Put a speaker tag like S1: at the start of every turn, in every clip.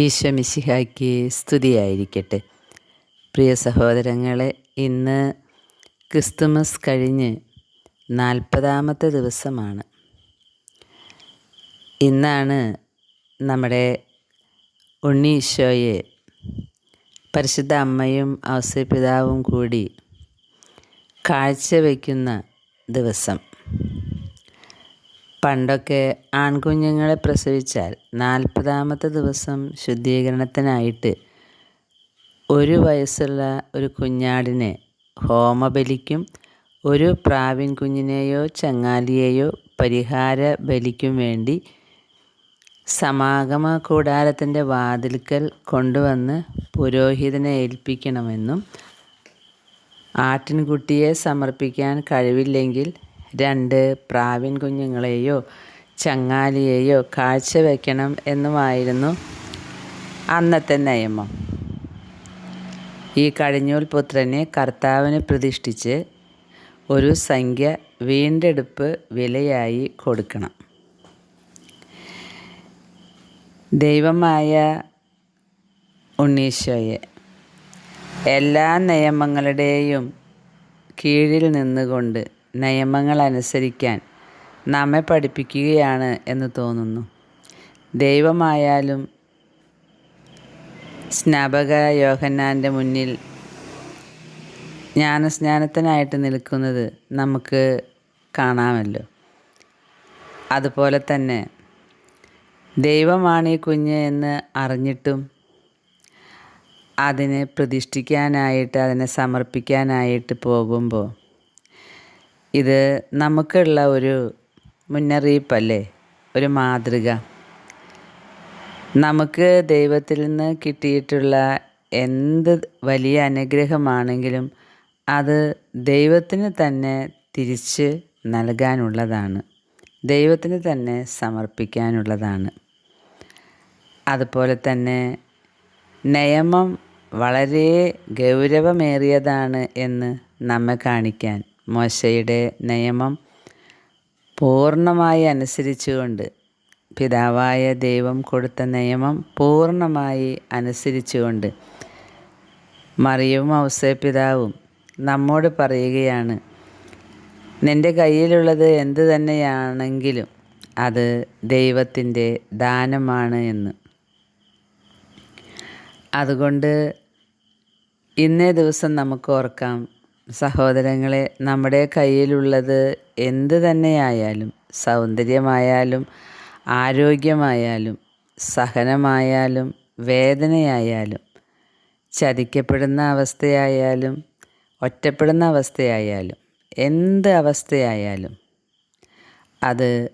S1: ഈശോ മിശിഹായ്ക്ക് സ്തുതിയായിരിക്കട്ടെ. പ്രിയ സഹോദരങ്ങളെ ഇന്ന് ക്രിസ്തുമസ് കഴിഞ്ഞ് നാൽപ്പതാമത്തെ ദിവസമാണ്. ഇന്നാണ് നമ്മുടെ ഉണ്ണി ഈശോയെ പരിശുദ്ധ അമ്മയും ഔസപിതാവും കൂടി കാഴ്ച വയ്ക്കുന്ന ദിവസം. പണ്ടൊക്കെ ആൺകുഞ്ഞുങ്ങളെ പ്രസവിച്ചാൽ നാൽപ്പതാമത്തെ ദിവസം ശുദ്ധീകരണത്തിനായിട്ട് ഒരു വയസ്സുള്ള ഒരു കുഞ്ഞാടിനെ ഹോമബലിക്കും ഒരു പ്രാവിൻ കുഞ്ഞിനെയോ ചങ്ങാലിയെയോ പരിഹാര ബലിക്കും വേണ്ടി സമാഗമ കൂടാരത്തിന്റെ വാതിൽക്കൽ കൊണ്ടുവന്ന് പുരോഹിതനെ ഏൽപ്പിക്കണമെന്നും ആട്ടിൻകുട്ടിയെ സമർപ്പിക്കാൻ കഴിവില്ലെങ്കിൽ രണ്ട് പ്രാവിൻ കുഞ്ഞുങ്ങളെയോ ചങ്ങാലിയെയോ കാഴ്ചവെക്കണം എന്നുമായിരുന്നു അന്നത്തെ നിയമം. ഈ കഴിഞ്ഞൂൽ പുത്രനെ കർത്താവിന് പ്രതിഷ്ഠിച്ച് ഒരു സംഖ്യ വീണ്ടെടുപ്പ് വിലയായി കൊടുക്കണം. ദൈവമായ ഉണ്ണീശോയെ എല്ലാ നിയമങ്ങളുടെയും കീഴിൽ നിന്നുകൊണ്ട് നിയമങ്ങൾ അനുസരിക്കാൻ നമ്മെ പഠിപ്പിക്കുകയാണ് എന്ന് തോന്നുന്നു. ദൈവമായാലും സ്നാപക യോഹന്നാന്റെ മുന്നിൽ ജ്ഞാനസ്നാനത്തിനായിട്ട് നിൽക്കുന്നത് നമുക്ക് കാണാമല്ലോ. അതുപോലെ തന്നെ ദൈവമാണ് ഈ കുഞ്ഞ് എന്ന് അറിഞ്ഞിട്ടും അതിനെ പ്രതിഷ്ഠിക്കാനായിട്ട് അതിനെ സമർപ്പിക്കാനായിട്ട് പോകുമ്പോൾ ഇത് നമുക്കുള്ള ഒരു മുന്നറിയിപ്പല്ലേ? ഒരു മാതൃക. നമുക്ക് ദൈവത്തിൽ നിന്ന് കിട്ടിയിട്ടുള്ള എന്ത് വലിയ അനുഗ്രഹമാണെങ്കിലും അത് ദൈവത്തിന് തന്നെ തിരിച്ച് നൽകാനുള്ളതാണ്. ദൈവത്തിന് തന്നെ സമർപ്പിക്കാനുള്ളതാണ്. അതുപോലെ തന്നെ നിയമം വളരെ ഗൗരവമേറിയതാണ് എന്ന് നമ്മെ കാണിക്കാൻ മോശയുടെ നിയമം പൂർണമായി അനുസരിച്ചുകൊണ്ട് പിതാവായ ദൈവം കൊടുത്ത നിയമം പൂർണമായി അനുസരിച്ചുകൊണ്ട് മറിയവും ഔസേ പിതാവും നമ്മോട് പറയുകയാണ് നിന്റെ കയ്യിലുള്ളത് എന്ത് തന്നെയാണെങ്കിലും അത് ദൈവത്തിന്റെ ദാനമാണ് എന്ന്. അതുകൊണ്ട് ഇന്നേ ദിവസം നമുക്ക് ഓർക്കാം സഹോദരങ്ങളെ നമ്മുടെ കയ്യിലുള്ളത് എന്ത് തന്നെയായാലും സൗന്ദര്യമായാലും ആരോഗ്യമായാലും സഹനമായാലും വേദനയായാലും ചതിക്കപ്പെടുന്ന അവസ്ഥയായാലും ഒറ്റപ്പെടുന്ന അവസ്ഥയായാലും എന്ത് അവസ്ഥയായാലും അത്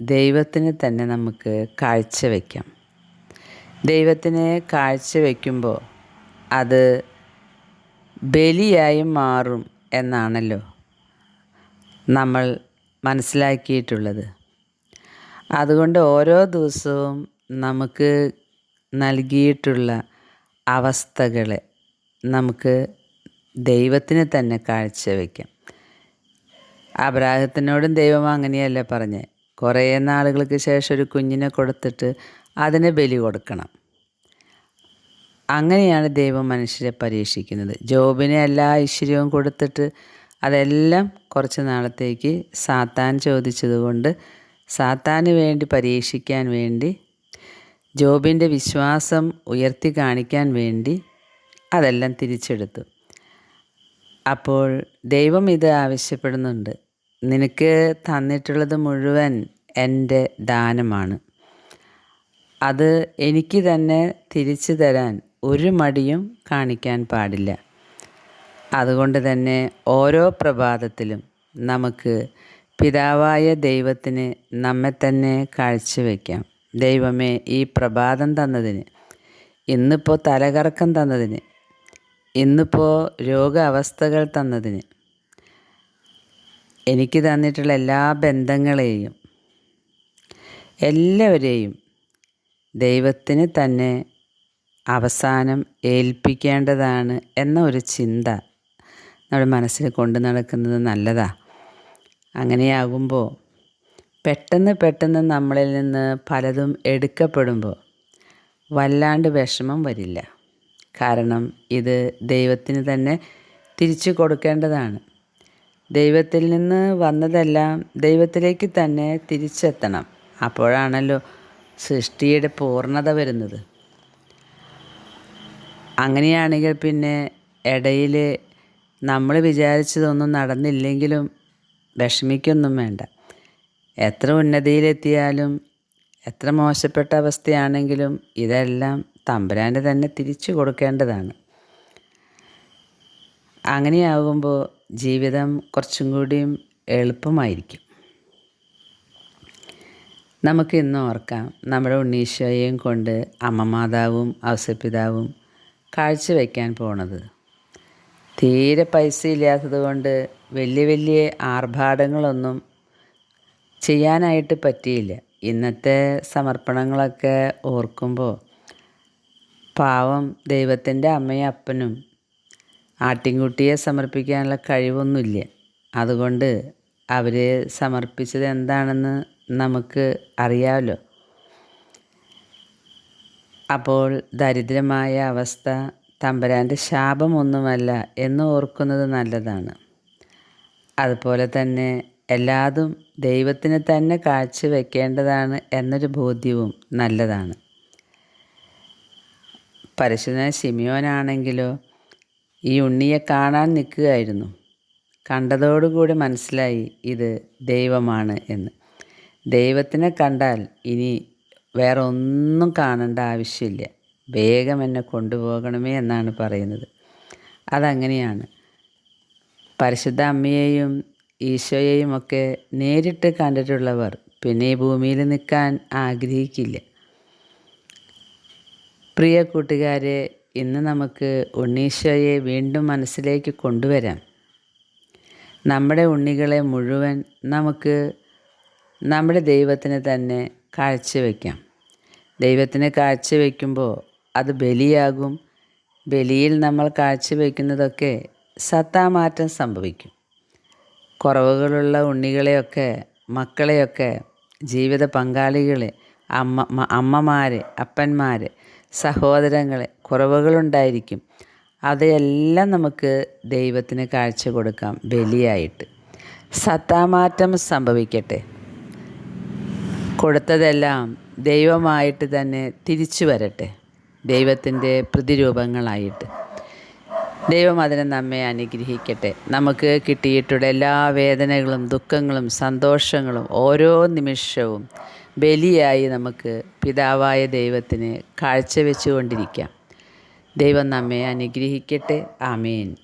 S1: ദൈവത്തിന് തന്നെ നമുക്ക് കാഴ്ചവെക്കാം. ദൈവത്തിനെ കാഴ്ചവെക്കുമ്പോൾ അത് ബലിയായി മാറും എന്നാണല്ലോ നമ്മൾ മനസ്സിലാക്കിയിട്ടുള്ളത്. അതുകൊണ്ട് ഓരോ ദിവസവും നമുക്ക് നൽകിയിട്ടുള്ള അവസ്ഥകളെ നമുക്ക് ദൈവത്തിന് തന്നെ കാഴ്ചവെക്കാം. അബ്രാഹത്തിനോടും ദൈവം അങ്ങനെയല്ല പറഞ്ഞേ? കുറേ നാളുകൾക്ക് ശേഷം ഒരു കുഞ്ഞിനെ കൊടുത്തിട്ട് അതിന് ബലി കൊടുക്കണം. അങ്ങനെയാണ് ദൈവം മനുഷ്യരെ പരീക്ഷിക്കുന്നത്. ജോബിനെ എല്ലാ ഐശ്വര്യവും കൊടുത്തിട്ട് അതെല്ലാം കുറച്ച് നാളത്തേക്ക് സാത്താൻ ചോദിച്ചതുകൊണ്ട് സാത്താന് വേണ്ടി പരീക്ഷിക്കാൻ വേണ്ടി ജോബിന്റെ വിശ്വാസം ഉയർത്തി കാണിക്കാൻ വേണ്ടി അതെല്ലാം തിരിച്ചെടുത്തു. അപ്പോൾ ദൈവം ഇത് ആവശ്യപ്പെടുന്നുണ്ട്. നിനക്ക് തന്നിട്ടുള്ളത് മുഴുവൻ എന്റെ ദാനമാണ്. അത് എനിക്ക് തന്നെ തിരിച്ചു തരാൻ ഒരു മടിയും കാണിക്കാൻ പാടില്ല. അതുകൊണ്ട് തന്നെ ഓരോ പ്രഭാതത്തിലും നമുക്ക് പിതാവായ ദൈവത്തിന് നമ്മെ തന്നെ കാഴ്ചവെക്കാം. ദൈവമേ ഈ പ്രഭാതം തന്നതിന് ഇന്നിപ്പോൾ തലകറക്കം തന്നതിന് ഇന്നിപ്പോൾ രോഗാവസ്ഥകൾ തന്നതിന് എനിക്ക് തന്നിട്ടുള്ള എല്ലാ ബന്ധങ്ങളെയും എല്ലാവരെയും ദൈവത്തിന് തന്നെ അവസാനം ഏൽപ്പിക്കേണ്ടതാണ് എന്ന ഒരു ചിന്ത നമ്മുടെ മനസ്സിൽ കൊണ്ടു നടക്കുന്നത് നല്ലതാ. അങ്ങനെയാകുമ്പോൾ പെട്ടെന്ന് പെട്ടെന്ന് നമ്മളിൽ നിന്ന് പലതും എടുക്കപ്പെടുമ്പോൾ വല്ലാണ്ട് വിഷമം വരില്ല. കാരണം ഇത് ദൈവത്തിന് തന്നെ തിരിച്ചു കൊടുക്കേണ്ടതാണ്. ദൈവത്തിൽ നിന്ന് വന്നതെല്ലാം ദൈവത്തിലേക്ക് തന്നെ തിരിച്ചെത്തണം. അപ്പോഴാണല്ലോ സൃഷ്ടിയുടെ പൂർണത വരുന്നത്. അങ്ങനെയാണെങ്കിൽ പിന്നെ ഇടയിൽ നമ്മൾ വിചാരിച്ചതൊന്നും നടന്നില്ലെങ്കിലും വിഷമിക്കൊന്നും വേണ്ട. എത്ര ഉന്നതിയിലെത്തിയാലും എത്ര മോശപ്പെട്ട അവസ്ഥയാണെങ്കിലും ഇതെല്ലാം തമ്പുരാന്റെ തന്നെ തിരിച്ചു കൊടുക്കേണ്ടതാണ്. അങ്ങനെയാകുമ്പോൾ ജീവിതം കുറച്ചും കൂടിയും എളുപ്പമായിരിക്കും. നമുക്ക് ഇന്ന് ഓർക്കാം നമ്മുടെ ഉണ്ണീശോയെയും കൊണ്ട് അമ്മമാതാവും ഔസപിതാവും കാഴ്ചവെക്കാൻ പോണത്. തീരെ പൈസ ഇല്ലാത്തത് കൊണ്ട് വലിയ വലിയ ആർഭാടങ്ങളൊന്നും ചെയ്യാനായിട്ട് പറ്റിയില്ല. ഇന്നത്തെ സമർപ്പണങ്ങളൊക്കെ ഓർക്കുമ്പോൾ പാവം ദൈവത്തിന്റെ അമ്മയും അപ്പനും ആട്ടിൻകുട്ടിയെ സമർപ്പിക്കാനുള്ള കഴിവൊന്നുമില്ല. അതുകൊണ്ട് അവർ സമർപ്പിച്ചത് എന്താണെന്ന് നമുക്ക് അറിയാമല്ലോ അപ്പോൾ ദരിദ്രമായ അവസ്ഥ തമ്പരാന്റെ ശാപമൊന്നുമല്ല എന്ന് ഓർക്കുന്നത് നല്ലതാണ്. അതുപോലെ തന്നെ എല്ലാതും ദൈവത്തിന് തന്നെ കാഴ്ചവെക്കേണ്ടതാണ് എന്നൊരു ബോധ്യവും നല്ലതാണ്. പരിശുദ്ധ ശിമിയോനാണെങ്കിലോ ഈ ഉണ്ണിയെ കാണാൻ നിൽക്കുകയായിരുന്നു. കണ്ടതോടുകൂടി മനസ്സിലായി ഇത് ദൈവമാണ് എന്ന്. ദൈവത്തിനെ കണ്ടാൽ ഇനി വേറെ ഒന്നും കാണേണ്ട ആവശ്യമില്ല. വേഗം എന്നെ കൊണ്ടുപോകണമേ എന്നാണ് പറയുന്നത്. അതങ്ങനെയാണ്. പരിശുദ്ധ അമ്മയെയും ഈശോയെയും ഒക്കെ നേരിട്ട് കണ്ടിട്ടുള്ളവർ പിന്നെ ഈ ഭൂമിയിൽ നിൽക്കാൻ ആഗ്രഹിക്കില്ല. പ്രിയ കൂട്ടുകാരെ ഇന്ന് നമുക്ക് ഉണ്ണീശോയെ വീണ്ടും മനസ്സിലേക്ക് കൊണ്ടുവരാം. നമ്മുടെ ഉണ്ണികളെ മുഴുവൻ നമുക്ക് നമ്മുടെ ദൈവത്തിന് തന്നെ കാഴ്ചവെക്കാം. ദൈവത്തിന് കാഴ്ചവെക്കുമ്പോൾ അത് ബലിയാകും. ബലിയിൽ നമ്മൾ കാഴ്ചവെക്കുന്നതൊക്കെ സത്താമാറ്റം സംഭവിക്കും. കുറവുകളുള്ള ഉണ്ണികളെയൊക്കെ മക്കളെയൊക്കെ ജീവിത പങ്കാളികളെ അമ്മ അമ്മമാരെ അപ്പന്മാർ സഹോദരങ്ങളെ കുറവുകളുണ്ടായിരിക്കും. അതെല്ലാം നമുക്ക് ദൈവത്തിന് കാഴ്ച കൊടുക്കാം ബലിയായിട്ട്. സത്താമാറ്റം സംഭവിക്കട്ടെ. കൊടുത്തതെല്ലാം ദൈവമായിട്ട് തന്നെ തിരിച്ചു വരട്ടെ. ദൈവത്തിന്റെ പ്രതിരൂപങ്ങളായിട്ട്. ദൈവം അതിനെ നമ്മെ അനുഗ്രഹിക്കട്ടെ. നമുക്ക് കിട്ടിയിട്ടുള്ള എല്ലാ വേദനകളും ദുഃഖങ്ങളും സന്തോഷങ്ങളും ഓരോ നിമിഷവും ബലിയായി നമുക്ക് പിതാവായ ദൈവത്തിന് കാഴ്ചവെച്ചുകൊണ്ടിരിക്കാം. ദൈവം നമ്മെ അനുഗ്രഹിക്കട്ടെ. ആമേൻ.